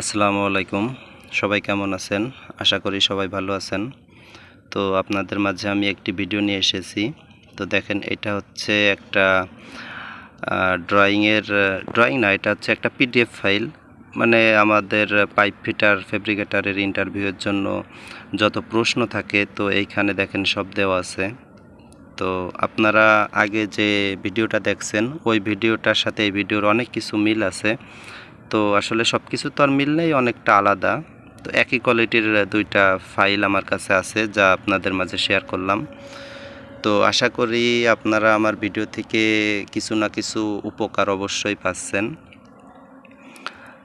আসসালামু আলাইকুম। সবাই কেমন আছেন? আশা করি সবাই ভালো আছেন। তো আপনাদের মাঝে আমি একটি ভিডিও নিয়ে এসেছি। তো দেখেন, এটা হচ্ছে একটা ড্রয়িংয়ের ড্রয়িং না, এটা হচ্ছে একটা পিডিএফ ফাইল মানে আমাদের পাইপ ফিটার ফেব্রিকেটারের ইন্টারভিউয়ের জন্য যত প্রশ্ন থাকে, তো এইখানে দেখেন সব দেওয়া আছে। তো আপনারা আগে যে ভিডিওটা দেখছেন, ওই ভিডিওটার সাথে এই ভিডিওর অনেক কিছু মিল আছে। তো আসলে সব কিছু তো আর মিল নেই, অনেকটা আলাদা। তো একই কোয়ালিটির দুইটা ফাইল আমার কাছে আছে যা আপনাদের মাঝে শেয়ার করলাম। তো আশা করি আপনারা আমার ভিডিও থেকে কিছু না কিছু উপকার অবশ্যই পাচ্ছেন।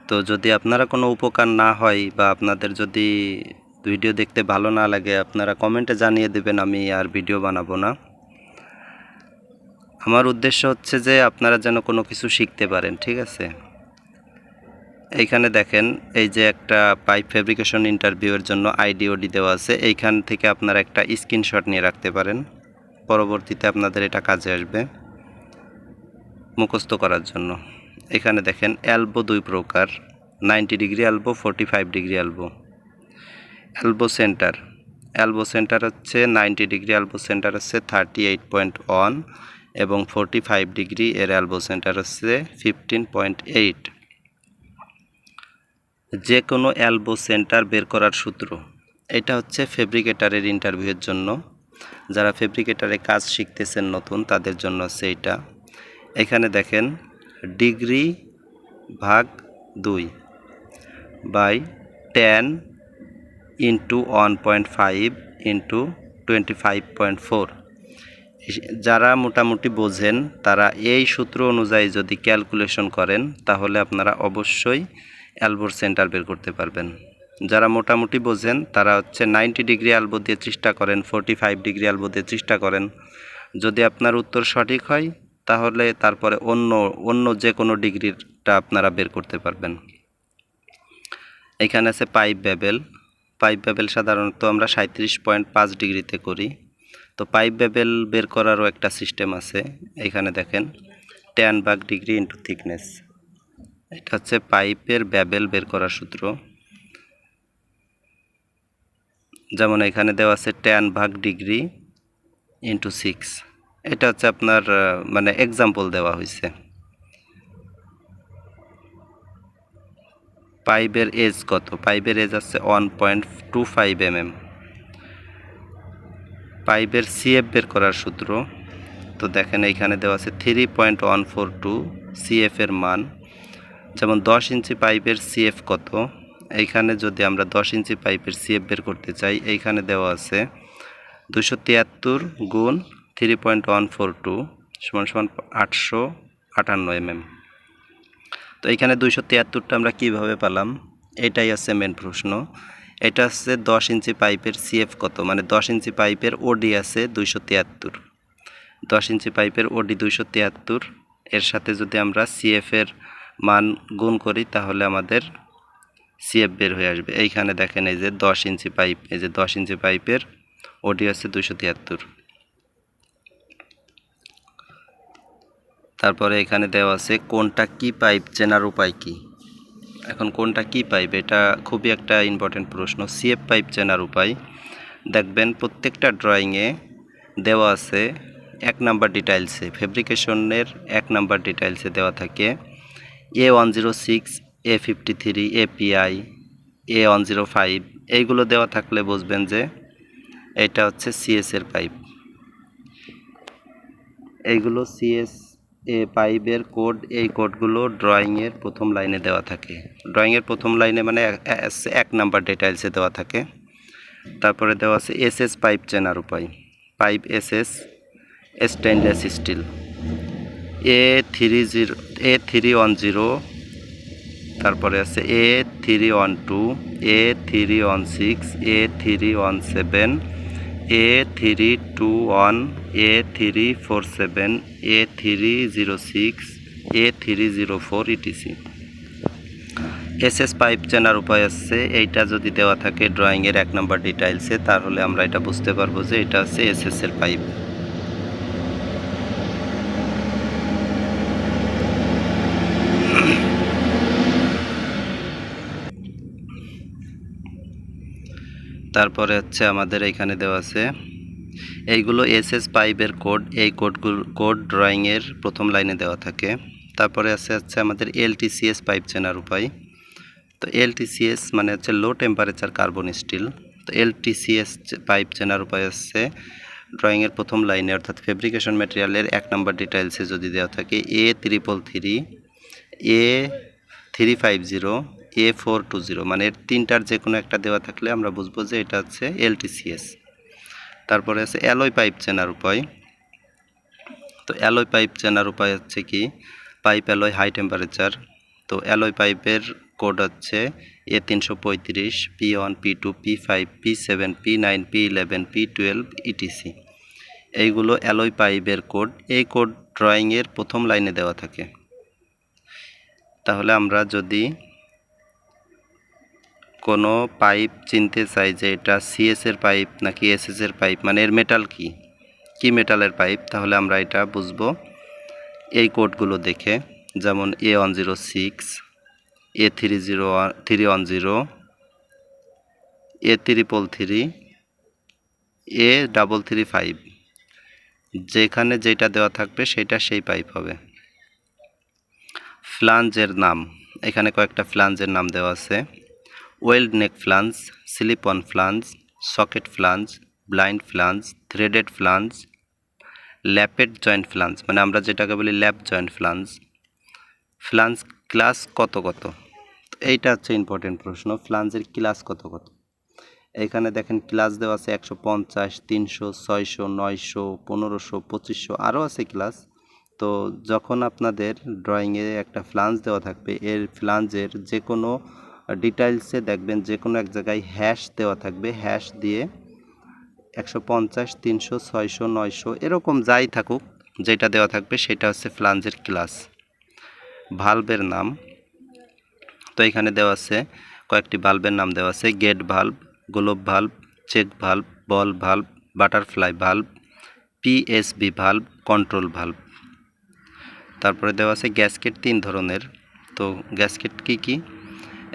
তো যদি আপনারা কোনো উপকার না হয় বা আপনাদের যদি ভিডিও দেখতে ভালো না লাগে, আপনারা কমেন্টে জানিয়ে দেবেন, আমি আর ভিডিও বানাবো না। আমার উদ্দেশ্য হচ্ছে যে আপনারা যেন কোনো কিছু শিখতে পারেন, ঠিক আছে? এইখানে দেখেন, এই যে একটা পাইপ ফেব্রিকেশন ইন্টারভিউয়ের জন্য আইডি, ওডি দেওয়া আছে। এইখান থেকে আপনারা একটা স্ক্রিনশট নিয়ে রাখতে পারেন। পরবর্তীতে আপনাদের এটা কাজে আসবে মুখস্থ করার জন্য। এখানে দেখেন অ্যালবো দুই প্রকার ninety degree elbow forty five degree elbow elbow center elbow center হচ্ছে নাইনটি ডিগ্রি অ্যালবো সেন্টার হচ্ছে থার্টি এইট পয়েন্ট ওয়ান এবং ফোরটি ফাইভ ডিগ্রি এর অ্যালবো সেন্টার হচ্ছে ফিফটিন পয়েন্ট এইট যে কোনো অ্যালবো সেন্টার বের করার সূত্র। এটা হচ্ছে ফেব্রিকেটারের ইন্টারভিউয়ের জন্য। যারা ফেব্রিকেটারে কাজ শিখতেছেন নতুন, তাদের জন্য এইটা এখানে দেখেন, ডিগ্রি ভাগ দুই by ten into one point five into twenty five point four. যারা মোটামুটি বোঝেন, তারা এই সূত্র অনুযায়ী যদি ক্যালকুলেশন করেন, তাহলে আপনারা অবশ্যই অ্যালবোর সেন্টার বের করতে পারবেন। যারা মোটামুটি বোঝেন, তারা হচ্ছে নাইনটি ডিগ্রি অ্যালবো দিয়ে চেষ্টা করেন, ফোরটি ফাইভ ডিগ্রি অ্যালবো দিয়ে চেষ্টা করেন। যদি আপনার উত্তর সঠিক হয়, তাহলে তারপরে অন্য অন্য যে কোনো ডিগ্রিটা আপনারা বের করতে পারবেন। এখানে আছে পাইপ ব্যাবেল পাইপ ব্যাবেল সাধারণত আমরা সাঁত্রিশ পয়েন্ট পাঁচ ডিগ্রিতে করি। তো পাইপ ব্যাবেল বের করারও একটা সিস্টেম আছে। এখানে দেখেন টেন বাগ ডিগ্রি ইন্টু থিকনেস। এটা হচ্ছে পাইপের ব্যাবেল বের করার সূত্র। যেমন এখানে দেওয়া আছে টেন ভাগ ডিগ্রি ইন্টু সিক্স এটা হচ্ছে আপনার মানে এক্সাম্পল দেওয়া হয়েছে পাইপের এজ কত? পাইপের এজ আছে one point two five M M পাইপের সিএফ বের করার সূত্র। তো দেখেন এইখানে দেওয়া আছে three point one four two CF এর মান। যেমন দশ ইঞ্চি পাইপের সিএফ কত? এইখানে যদি আমরা দশ ইঞ্চি পাইপের সিএফ বের করতে চাই, এইখানে দেওয়া আছে দুশো তিয়াত্তর গুণ three point one four two সমান সমান আটশো আটান্ন এমএম। তো এইখানে দুইশো তিয়াত্তরটা আমরা কীভাবে পেলাম? এটাই আছে মেন প্রশ্ন। এটা হচ্ছে দশ ইঞ্চি পাইপের সিএফ কত? মানে দশ ইঞ্চি পাইপের ওডি আছে দুইশো তিয়াত্তর। দশ ইঞ্চি পাইপের ওডি দুইশো তিয়াত্তর। এর সাথে যদি আমরা সিএফের মান গুণ করি, তাহলে আমাদের সিএফ বের হয়ে আসবে। এইখানে দেখেন এই যে দশ ইঞ্চি পাইপ, এই যে দশ ইঞ্চি পাইপের ওডি আছে দুইশো তিয়াত্তর। তারপরে এখানে দেওয়া আছে কোনটা কি পাইপ চেনার উপায় কি? এখন কোনটা কি পাইপ, এটা খুবই একটা ইম্পর্টেন্ট প্রশ্ন। সিএফ পাইপ চেনার উপায়, দেখবেন প্রত্যেকটা ড্রয়িংয়ে দেওয়া আছে এক নাম্বার ডিটাইলসে, ফেব্রিকেশনের এক নাম্বার ডিটাইলসে দেওয়া থাকে A one zero six A fifty three API A one zero five এইগুলো দেওয়া থাকলে বুঝবেন যে এটা হচ্ছে সিএস এর পাইপ এইগুলো সিএস এ পাইপের কোড এই কোডগুলো ড্রয়িংয়ের প্রথম লাইনে দেওয়া থাকে। ড্রয়িংয়ের প্রথম লাইনে মানে এক- নাম্বার ডিটেলসে দেওয়া থাকে। তারপরে দেওয়া আছে এসএস পাইপ চেনার উপায়। Pipe SS stainless steel A three zero A three one zero তারপরে আছে A three one two A three one six A three one seven A three two one A three four seven A three zero six A three zero four ETC SS pipe চেনার উপায় আছে, এইটা যদি দেওয়া থাকে ড্রয়িংয়ের এক নম্বর ডিটাইলসে তাহলে আমরা এটা বুঝতে পারব যে এটা হচ্ছে এসএস এর পাইপ তারপরে হচ্ছে আমাদের এখানে দেওয়া আছে। এইগুলো এস এস পাইপের কোড এই কোডগুলো কোড ড্রয়িংয়ের প্রথম লাইনে দেওয়া থাকে। তারপরে আছে হচ্ছে আমাদের এলটিসিএস পাইপ চেনার উপায়। তো এলটিসিএস মানে হচ্ছে লো টেম্পারেচার কার্বন স্টিল তো এলটিসিএস পাইপ চেনার উপায় হচ্ছে ড্রয়িংয়ের প্রথম লাইনে, অর্থাৎ ফেব্রিকেশন ম্যাটেরিয়ালের এক নম্বর ডিটেলসে যদি দেওয়া থাকে A triple three A three five zero A four two zero মানে এর তিনটার যে কোনো একটা দেওয়া থাকলে আমরা বুঝব যে এটা হচ্ছে এলটিসিএস তারপরে আছে অ্যালয় পাইপ চেনার উপায়। তো অ্যালয় পাইপ চেনার উপায় হচ্ছে কি? পাইপ অ্যালয় হাই টেম্পারেচার তো অ্যালয় পাইপের কোড হচ্ছে এ তিনশো পঁয়ত্রিশ P one P two P five P seven P nine P eleven P twelve ETC এইগুলো অ্যালয় পাইপের কোড এই কোড ড্রয়িংয়ের প্রথম লাইনে দেওয়া থাকে। তাহলে আমরা যদি কোনো পাইপ চিনতে চাই যে এটা সিএসের পাইপ নাকি এসএসের পাইপ? মানে এর মেটাল কি? কি মেটালের পাইপ? তাহলে আমরা এটা বুঝব। এই কোডগুলো দেখে, যেমন A one zero six A three zero three one zero A triple three A double three five যেখানে যেটা দেওয়া থাকবে সেটা সেই পাইপ হবে। ফ্লাঞ্জের নাম। এখানে কয়েকটা ফ্লাঞ্জের নাম দেওয়া আছে। Weld neck flange slip on flange socket flange, blind flange, threaded flange, lapped joint flange মানে আমরা যেটাকে বলি lap joint flange flange class কত কত? এইটা হচ্ছে ইম্পর্টেন্ট প্রশ্ন ফ্লাঞ্জের ক্লাস কত কত? এখানে দেখেন ক্লাস দেওয়া আছে একশো পঞ্চাশ, তিনশো, ছয়শো, নয়শো, পনেরোশো, পঁচিশশো, আরও আছে ক্লাস। তো যখন আপনাদের ড্রয়িংয়ে একটা ফ্লাঞ্জ দেওয়া থাকবে, এর ফ্লাঞ্জের যে কোনো ডিটেলসে দেখবেন যে কোনো এক জায়গায় হ্যাশ দেওয়া থাকবে। হ্যাশ দিয়ে একশো পঞ্চাশ, তিনশো, ছয়শো, নয়শো, এরকম যাই থাকুক, যেটা দেওয়া থাকবে সেটা হচ্ছে ফ্লাঞ্জের ক্লাস। ভাল্বের নাম। তো এখানে দেওয়া আছে, কয়েকটি ভালভের নাম দেওয়া আছে gate valve globe valve check valve ball valve butterfly valve PSB valve control valve তারপরে দেওয়া আছে গ্যাসকেট তিন ধরনের। তো গ্যাসকেট কি কি?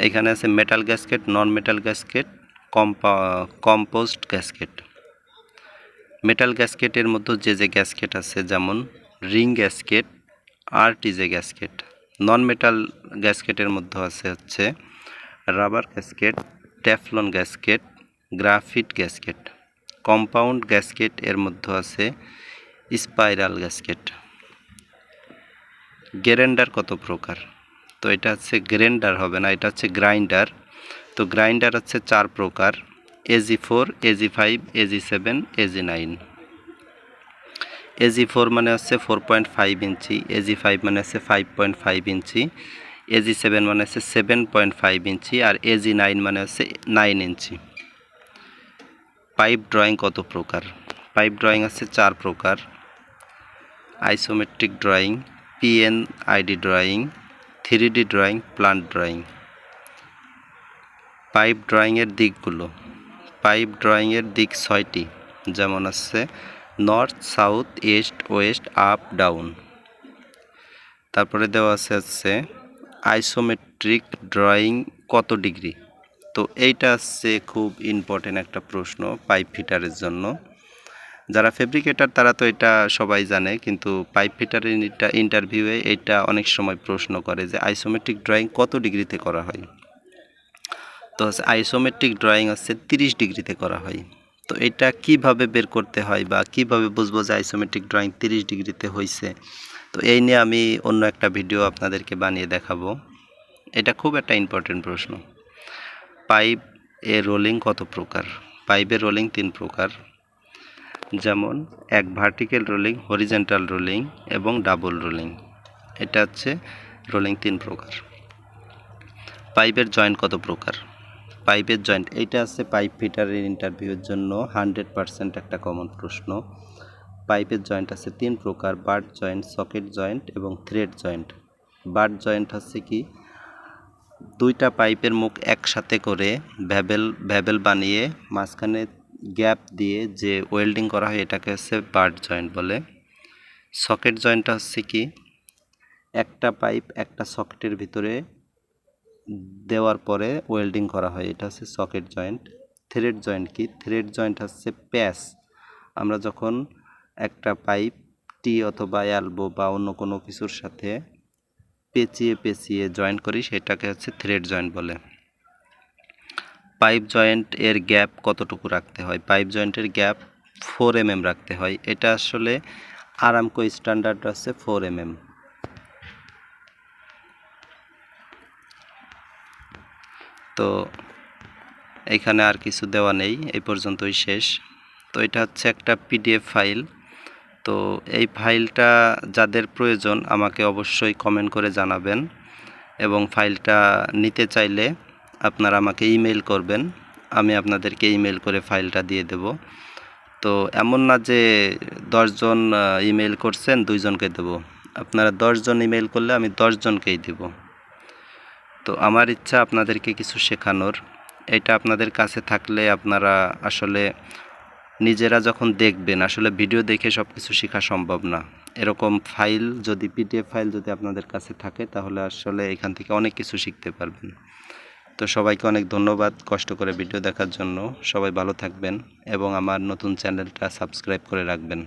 এখানে আছে metal gasket non metal gasket কম্পা compost gasket metal গ্যাসকেটের মধ্যে যে যে গ্যাসকেট আছে, যেমন রিং গ্যাসকেট আর টিজে গ্যাসকেট নন মেটাল গ্যাসকেটের মধ্যে আছে হচ্ছে rubber gasket teflon gasket graphite gasket compound gasket এর মধ্যে আছে স্পাইরাল গ্যাসকেট গ্যারেন্ডার কত প্রকার? তো এটা হচ্ছে গ্রেন্ডার হবে না, এটা হচ্ছে গ্রাইন্ডার। তো গ্রাইন্ডার হচ্ছে চার প্রকার AG four AG five AG seven AG nine AG four মানে হচ্ছে four point five inch AG five মানে হচ্ছে five point five inch AG seven মানে হচ্ছে সেভেন পয়েন্ট ফাইভ ইঞ্চি, আর এজি নাইন মানে হচ্ছে নাইন ইঞ্চি। পাইপ ড্রয়িং কত প্রকার? পাইপ ড্রয়িং আছে চার প্রকার। Isometric drawing PN ID drawing three D drawing, plant drawing. Pipe ড্রয়িংয়ের দিকগুলো। পাইপ ড্রয়িংয়ের দিক ছয়টি, যেমন আছে north, south, east, west, up, down. তারপরে দেওয়া আছে হচ্ছে আইসোমেট্রিক ড্রয়িং কত ডিগ্রি? তো এইটা হচ্ছে খুব ইম্পর্টেন্ট একটা প্রশ্ন পাইপ ফিটারের জন্য। যারা ফেব্রিকেটার তারা তো এটা সবাই জানে, কিন্তু পাইপ ফিটারের ইন্টারভিউয়ে এটা অনেক সময় প্রশ্ন করে যে আইসোমেট্রিক ড্রয়িং কত ডিগ্রিতে করা হয়? তো হচ্ছে আইসোমেট্রিক ড্রয়িং হচ্ছে তিরিশ ডিগ্রিতে করা হয়। তো এটা কীভাবে বের করতে হয় বা কীভাবে বুঝব যে আইসোমেট্রিক ড্রয়িং তিরিশ ডিগ্রিতে হয়েছে তো এই নিয়ে আমি অন্য একটা ভিডিও আপনাদেরকে বানিয়ে দেখাবো। এটা খুব একটা ইম্পর্টেন্ট প্রশ্ন। পাইপ এর রোলিং কত প্রকার? পাইপের রোলিং তিন প্রকার। যেমন এক ভার্টিক্যাল রোলিং হরিজেন্টাল রোলিং এবং ডাবল রোলিং এটা হচ্ছে রোলিং তিন প্রকার। পাইপের জয়েন্ট কত প্রকার? পাইপের জয়েন্ট এইটা আছে পাইপ ফিটারের ইন্টারভিউর জন্য হান্ড্রেড পারসেন্ট একটা কমন প্রশ্ন। পাইপের জয়েন্ট আছে তিন প্রকার বার্ড জয়েন্ট সকেট জয়েন্ট এবং থ্রেড জয়েন্ট বার্ড জয়েন্ট হচ্ছে কি? দুইটা পাইপের মুখ একসাথে করে ভ্যাবেল ভ্যাবেল বানিয়ে মাঝখানে গ্যাপ দিয়ে যে ওয়েল্ডিং করা হয় এটাকে হচ্ছে বার্ড জয়েন্ট বলে। সকেট জয়েন্টটা হচ্ছে কি? একটা পাইপ একটা সকেটের ভিতরে দেওয়ার পরে ওয়েল্ডিং করা হয়। এটা হচ্ছে সকেট জয়েন্ট। থ্রেড জয়েন্ট কি? থ্রেড জয়েন্ট হচ্ছে প্যাচ। আমরা যখন একটা পাইপ, টি অথবা অ্যালবো বা অন্য কোনো কিছুর সাথে পেঁচিয়ে পেঁচিয়ে জয়েন্ট করি, সেটাকে হচ্ছে থ্রেড জয়েন্ট বলে। পাইপ জয়েন্ট এর গ্যাপ কতটুকু রাখতে হয়? পাইপ জয়েন্টের গ্যাপ ফোর এম এম রাখতে হয়। এটা আসলে আরামকো স্ট্যান্ডার্ড আছে ফোর এম এম তো এইখানে আর কিছু দেওয়া নেই, এই পর্যন্তই শেষ। তো এটা হচ্ছে একটা পিডিএফ ফাইল তো এই ফাইলটা যাদের প্রয়োজন আমাকে অবশ্যই কমেন্ট করে জানাবেন এবং ফাইলটা নিতে চাইলে আপনারা আমাকে ইমেল করবেন, আমি আপনাদেরকে ইমেল করে ফাইলটা দিয়ে দেব। তো এমন না যে দশজন ইমেল করছেন দুইজনকে দেব। আপনারা দশজন ইমেল করলে আমি দশজনকেই দেব। তো আমার ইচ্ছা আপনাদেরকে কিছু শেখানোর। এটা আপনাদের কাছে থাকলে আপনারা আসলে নিজেরা যখন দেখবেন, আসলে ভিডিও দেখে সব কিছু শেখা সম্ভব না। এরকম ফাইল, যদি পিডিএফ ফাইল যদি আপনাদের কাছে থাকে, তাহলে আসলে এখান থেকে অনেক কিছু শিখতে পারবেন। তো সবাইকে অনেক ধন্যবাদ কষ্ট করে ভিডিও দেখার জন্য। সবাই ভালো থাকবেন এবং আমার নতুন চ্যানেলটা সাবস্ক্রাইব করে রাখবেন।